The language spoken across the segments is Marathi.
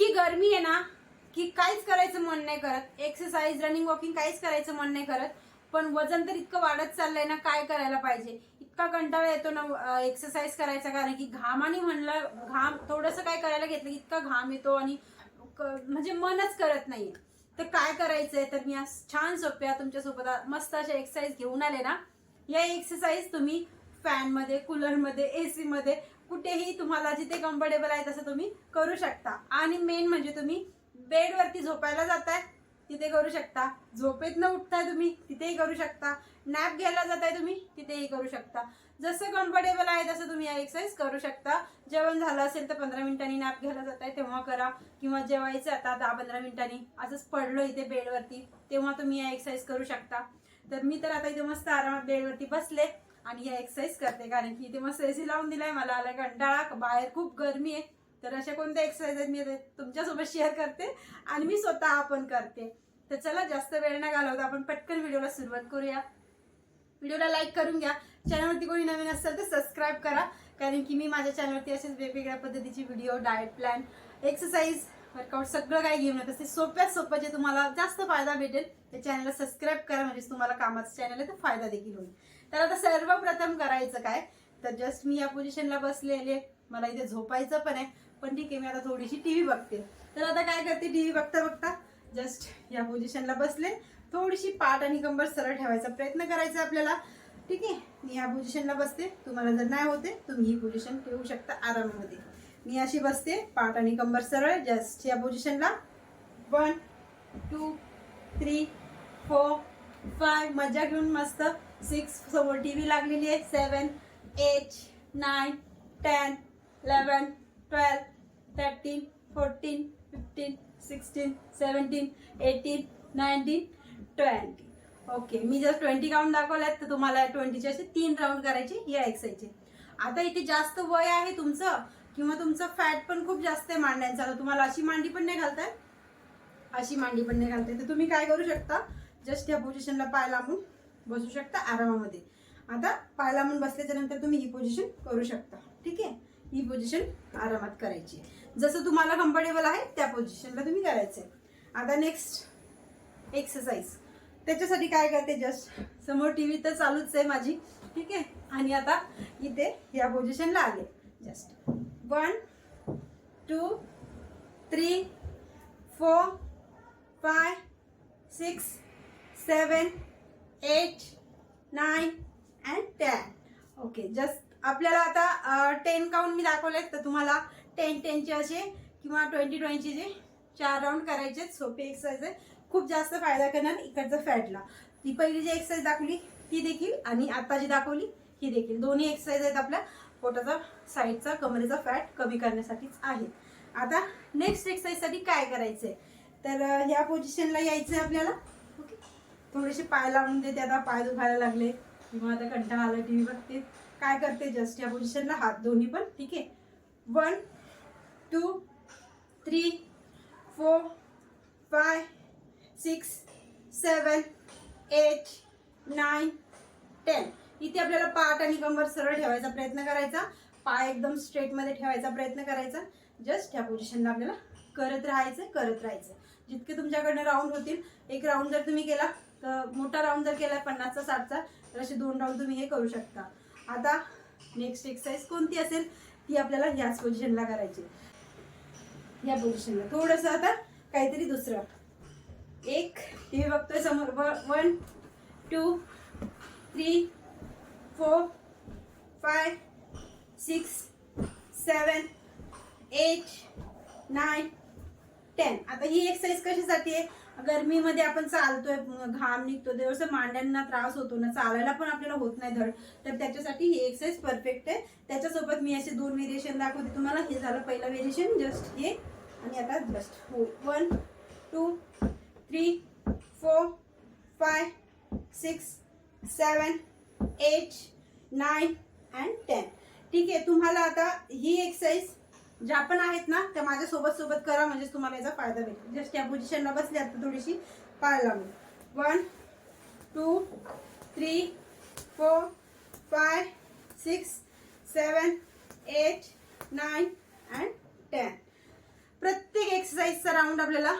इतकी गरमी आहे ना की काहीच करायचं मन नाही करत. एक्सरसाइज रनिंग वॉकिंग काहीच करायचं मन नाही करत. पण वजन तर इतकं वाढत चाललंय ना काय करायला पाहिजे? इतका कंटाळा येतो ना एक्सरसाइज करायचा कारण की घामाने म्हणलं घाम थोडंसं काय करायला घेतलं की इतका घाम येतो आणि क- म्हणजे मनच करत नाही. तर काय करायचंय? तर मी आज छान सोप्या तुमच्यासोबत मस्त अशा एक्सरसाइज घेऊन आले ना. या एक्सरसाइज तुम्ही फॅनमध्ये कूलरमध्ये ए सीमध्ये कुठेही तुम्हाला जिथे कम्फर्टेबल आहे तसं तुम्ही करू शकता. आणि मेन म्हणजे तुम्ही बेडवरती झोपायला जाताय तिथे करू शकता. झोपेत न उठताय तुम्ही तिथेही करू शकता. नॅप घ्यायला जाताय तुम्ही तिथेही करू शकता. जसं कम्फर्टेबल आहे तसं तुम्ही या एक्सरसाइज करू शकता. जेवण झालं असेल तर पंधरा मिनिटांनी नॅप घ्यायला जाताय तेव्हा करा. किंवा जेवायचं आता दहा पंधरा मिनिटांनी असंच पडलो इथे बेडवरती तेव्हा तुम्ही या एक्सरसाइज करू शकता. तर मी तर आता इथे मस्त आरामात बेडवरती बसले. आणि या एक्सरसाइज करते कारण की इथे मस्त एसी लावून दिलाय मला. आला कंटाळा बाहेर खूप गरमी आहे. तर अशा कोणत्या एक्सरसाइज आहेत मी तुमच्यासोबत शेअर करते आणि मी स्वतः पण करते. तर चला जास्त वेळ न घालवता आपण पटकन व्हिडिओला सुरुवात करूया. व्हिडिओला लाईक करून घ्या. चॅनलवरती कोणी नवीन असेल तर सबस्क्राईब करा. कारण की मी माझ्या चॅनलवरती असेच वेगवेगळ्या पद्धतीची video diet plan exercise workout सगळं काही घेऊन येत असते. सोप्यात सोपं जे तुम्हाला जास्त फायदा भेटेल त्या चॅनलला सबस्क्राईब करा. म्हणजेच तुम्हाला कामाचं चॅनल आहे तर फायदा देखील होईल. तर आता सर्वप्रथम करायचं काय? तर जस्ट मी या पोझिशनला बसलेले. मला इथे झोपायचं पण आहे. पण ठीक आहे मी आता थोडीशी टी व्ही बघते. तर आता काय करते टी व्ही बघता बघता? जस्ट या पोझिशनला बसले. थोडीशी पाठ आणि कंबर सरळ ठेवायचा प्रयत्न करायचा आपल्याला. ठीक आहे? मी ह्या पोझिशनला बसते. तुम्हाला जर नाही होते तुम्ही ही पोझिशन ठेवू शकता आरामामध्ये. मी अशी बसते. पाठ आणि कंबर सरळ. जस्ट या पोझिशनला one two three four five मजा घेऊन मस्त सिक्स समोर टी व्ही लागलेली आहे seven eight nine ten eleven twelve thirteen fourteen fifteen sixteen seventeen eighteen nineteen twenty. Okay मी जर ट्वेंटी काउंट दाखवल्यात तर तुम्हाला ट्वेंटीचे असे तीन राऊंड करायचे या एक्सरसाइजचे आता इथे जास्त वय आहे तुमचं किंवा तुमचं फॅट पण खूप जास्त आहे मांड्यांचा. तर तुम्हाला अशी मांडी पण नाही घालताय अशी मांडी पण नाही घालते तर तुम्ही काय करू शकता? जस्ट या पोझिशनला पाय लांबून बसू शकता आरामामध्ये. आता पाय लांबून बसल्याच्या नंतर तुम्ही ही पोझिशन करू शकता. ठीक आहे? ही पोझिशन आरामात करायची जसं तुम्हाला कम्फर्टेबल आहे त्या पोझिशनला तुम्ही करायचंय. आता नेक्स्ट एक्सरसाइज त्याच्यासाठी काय करते जस्ट समोर टी व्ही तर चालूच आहे माझी. ठीक आहे? आणि आता इथे या पोझिशनला आले. Just one two three four five six seven eight nine and ten okay just आपल्याला आता टेन काउंट मी दाखवले तर तुम्हाला टेन टेनचे असे किंवा ट्वेंटी ट्वेंटीचे जे चार राऊंड करायचे आहेत. एक्सरसाइज आहे. खूप जास्त फायदा करणार इकडचं फॅटला ती पहिली जी एक्सरसाइज दाखवली ती देखील आणि आता जी दाखवली ही देखील. दोन्ही एक्सरसाइज आहेत आपल्या पोटाचा साईडचा कमरेचा फॅट कमी करण्यासाठीच आहेत आता नेक्स्ट एक्सरसाइजसाठी काय करायचं आहे तर ह्या पोझिशनला यायचं आहे आपल्याला. थोडेसे पाय लावून देते आता पाय दुखायला लागले. किंवा आता कंटाळा आला टी व्ही बघते. काय करते जस्ट या पोझिशनला हात दोन्ही पण ठीक आहे? One two three four five six seven eight nine ten इथे आपल्याला पाठ आणि कंबर सरळ ठेवायचा प्रयत्न करायचा. पाय एकदम स्ट्रेटमध्ये ठेवायचा प्रयत्न करायचा. जस्ट ह्या पोझिशनला आपल्याला करत राहायचं करत राहायचं. जितके तुमच्याकडनं राऊंड होतील एक राऊंड जर तुम्ही केला तर मोठा राऊंड जर केला पन्नासचा साठचा तर असे दोन राऊंड तुम्ही हे करू शकता. आता नेक्स्ट एक्सरसाइज कोणती असेल? ती आपल्याला याच पोझिशनला करायची या पोझिशनला थोडंसं आता काहीतरी दुसरं. एक टी व्ही बघतोय समोर one two three four five six seven eight nine ten आता ही एक्सरसाइज कशासाठी आहे? गरमीमध्ये आपण चालतोय घाम निघतो तेव्हा मांड्यांना त्रास होतो ना चालायला पण आपल्याला होत नाही धड. तर त्याच्यासाठी ही एक्सरसाइज परफेक्ट आहे. त्याच्यासोबत मी असे दोन व्हेरिएशन दाखवते. तुम्हाला हे झालं पहिलं व्हेरिएशन जस्ट हे. आणि आता जस्ट हो. One two three four five six seven eight nine and ten ठीक आहे तुम्हाला आता ही एक्सरसाइज ज्या पण आहेत ना त्या माझ्या सोबत सोबत करा म्हणजे तुम्हाला याचा फायदा भेटेल. जस्ट या पोझिशनला बसली आता थोडीशी पाय लावून one two three four five six seven eight nine and ten प्रत्येक एक्सरसाइजचा राऊंड आपल्याला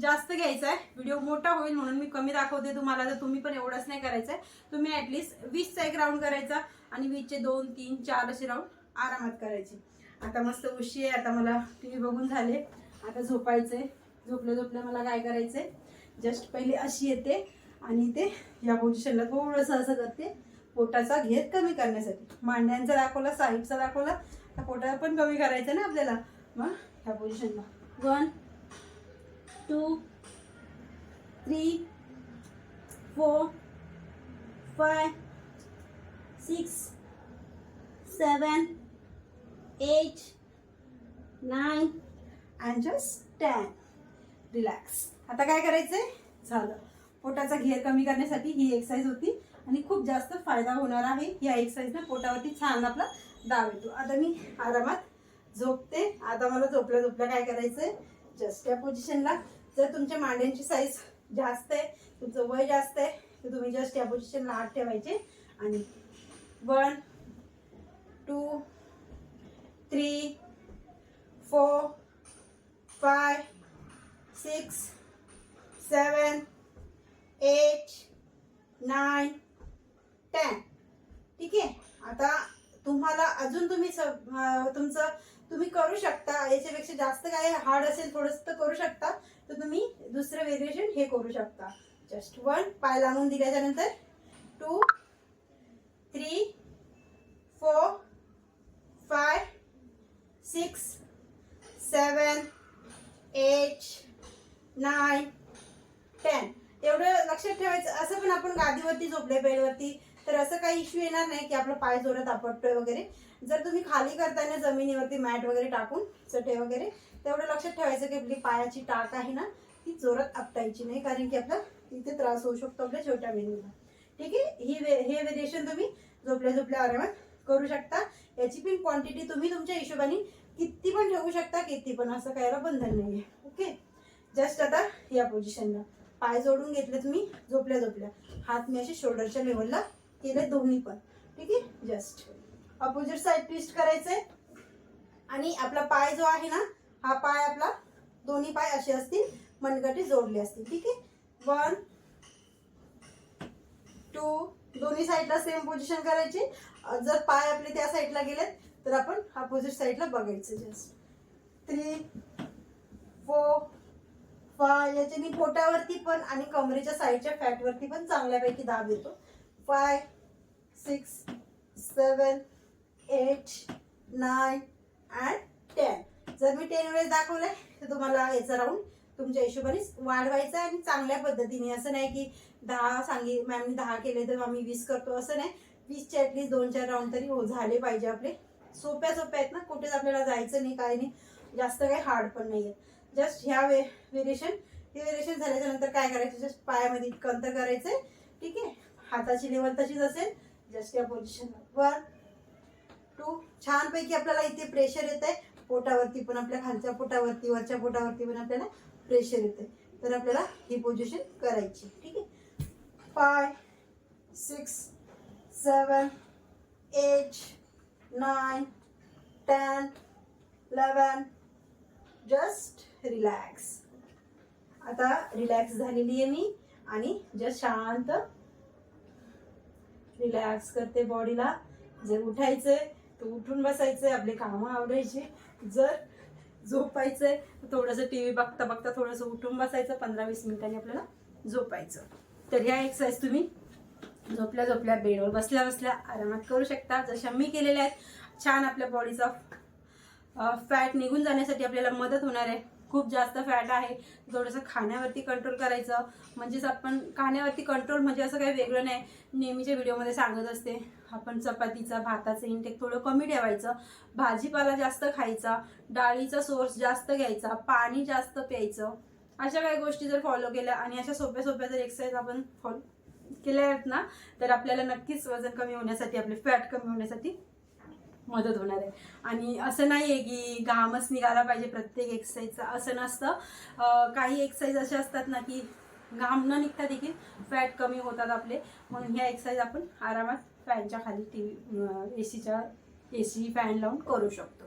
जास्त घ्यायचा आहे. व्हिडिओ मोठा होईल म्हणून मी कमी दाखवते तुम्हाला. तर तुम्ही पण एवढंच नाही करायचं आहे. तुम्ही ॲटलिस्ट वीसचा एक राऊंड करायचा आणि वीसचे दोन तीन चार असे राऊंड आरामात करायचे. आता मस्त उशी आहे. आता मला टी व्ही बघून झाले. आता झोपायचंय. झोपल्या झोपल्या मला काय करायचंय? जस्ट पहिले अशी येते आणि ते या पोझिशनला थोडंसं असं करते. पोटाचा घेत कमी करण्यासाठी. मांड्यांचा दाखवला साईडचा दाखवला. तर पोटाला पण कमी करायचं ना आपल्याला. मग ह्या पोझिशनला one two three four five six seven eight nine and just ten relax आता काय करायचंय? झालं. पोटाचा घेर कमी करण्यासाठी ही एक्सरसाइज होती आणि खूप जास्त फायदा होणार आहे. या एक्सरसाइजनं पोटावरती छान आपला दाब येतो. आता मी आरामात झोपते. आता मला झोपल्या झोपल्या काय करायचंय? जस्ट या पोझिशनला जर तुमच्या मांड्यांची साईज जास्त आहे तुमचं वय जास्त आहे तर तुम्ही जस्ट या पोझिशनला हात ठेवायचे. आणि one two three four five six seven eight, nine ten. ठीक आहे? आता तुम्हाला अजून तुम्ही तुमचं तुम्ही करू शकता. याच्यापेक्षा जास्त काय हार्ड असेल थोडंसं तर करू शकता. तर तुम्ही दुसरं व्हेरिएशन हे करू शकता. जस्ट वन पाय लावून दिल्याच्यानंतर two three four five six seven eight nine ten एवढं लक्षात ठेवायचं. असं पण आपण गादीवरती झोपले बेडवरती तर असं काही इश्यू येणार नाही की आपला पाय जोरात आपटतोय वगैरे. जर तुम्ही खाली करताना जमिनीवरती मॅट वगैरे टाकून चटे वगैरे तेवढं लक्षात ठेवायचं की आपली पायाची टाक आहे ना ती जोरात आपटायची नाही कारण की आपला तिथे त्रास होऊ शकतो आपल्या छोट्या मेंदूला ठीक आहे? ही वे हे व्हेरिएशन तुम्ही झोपल्या झोपल्या आरामात करू शकता. याची पण क्वांटिटी तुम्ही तुमच्या हिशोबाने किती पण ठेवू शकता किती पण. असं करायला बंधन नाही आहे ओके जस्ट आता या पोझिशनला पाय जोडून घेतले तुम्ही झोपल्या झोपल्या. हात मी असे शोल्डरच्या लेवलला केले दोन्ही पण. ठीक आहे? जस्ट अपोजिट साईड ट्विस्ट करायचंय. आणि आपला पाय जो आहे ना हा पाय आपला दोन्ही पाय असे असतील मनगटे जोडले असतील. ठीक आहे? वन टू दोन्ही साईडला सेम पोझिशन करायची. जर पाय आपले त्या साईडला गेलेत तर आपण अपोजिट साईडला बघायचं जस्ट थ्री फोर फाय याच्यानी पोटावरती पण आणि कमरेच्या साईडच्या फॅटवरती पण चांगल्यापैकी दाब येतो. Five six seven eight nine and ten जर मी टेन वेळेस दाखवले तर तुम्हाला याचा राऊंड तुमच्या हिशोबाने वाढवायचा आणि चांगल्या पद्धतीने. असं नाही की दहा सांगी मॅमनी दहा केले तर आम्ही वीस करतो. असं नाही. वीसच्या ॲटलीस्ट दोन चार राऊंड तरी हो झाले पाहिजे आपले. सोप्या सोप्या आहेत ना कुठेच आपल्याला जायचं नाही काय नाही. जास्त काही हार्ड पण नाही आहे जस्ट ह्या वे व्हेरिएशन हे व्हेरिएशन झाल्याच्यानंतर काय करायचं? जस्ट पायामध्ये इतकं अंतर आहे ठीक आहे? हाताची लेवल तशीच असेल. जस्ट या पोझिशनला वन टू छानपैकी आपल्याला इथे प्रेशर येत आहे पोटावरती पण आपल्या खालच्या पोटावरती वरच्या पोटावरती पण आपल्याला प्रेशर येते तर आपल्याला ही पोझिशन करायची. ठीक आहे? Five six seven eight nine ten eleven just relax आता रिलॅक्स झालेली आहे मी आणि जस्ट शांत रिलॅक्स करते बॉडीला जर उठायचंय तर उठून बसायचंय आपले कामं आवडायचे जर झोपायचंय तर थोडंसं टी व्ही बघता बघता थोडंसं उठून बसायचं. पंधरा वीस मिनिटांनी आपल्याला झोपायचं. तर ह्या एक्सरसाइज तुम्ही झोपल्या झोपल्या बेडवर बसल्या बसल्या आरामात करू शकता. जशा मी केलेल्या आहेत छान आपल्या बॉडीचा फॅट निघून जाण्यासाठी आपल्याला मदत होणार आहे. खूप जास्त फॅट आहे. थोडंसं खाण्यावरती कंट्रोल करायचं. म्हणजेच आपण खाण्यावरती कंट्रोल म्हणजे असं काही वेगळं नाही. नेहमीच्या व्हिडिओमध्ये सांगत असते आपण चपातीचा भाताचं इंटेक थोडं कमी ठेवायचं. भाजीपाला जास्त खायचा डाळीचा सोर्स जास्त घ्यायचा पाणी जास्त प्यायचं. अशा काही गोष्टी जर फॉलो केल्या आणि अशा सोप्या सोप्या जर एक्सरसाइज आपण फॉलो केल्या आहेत ना तर आपल्याला नक्कीच वजन कमी होण्यासाठी आपले फॅट कमी होण्यासाठी मदत होणार आहे. आणि असं नाही आहे की घामच निघाला पाहिजे प्रत्येक एक्सरसाइजचा असं नसतं. काही एक्सरसाइज असे असतात ना की घाम न निघता देखील फॅट कमी होतात आपले. म्हणून ह्या एक्सरसाइज आपण आरामात फॅनच्या खाली टी व्ही ए सीच्या ए सी फॅन लावून करू शकतो.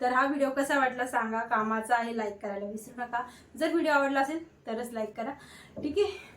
तर हा व्हिडिओ कसा वाटला सांगा. कामाचा आहे लाईक करायला विसरू नका. जर व्हिडिओ आवडला असेल तरच लाईक करा. ठीक आहे?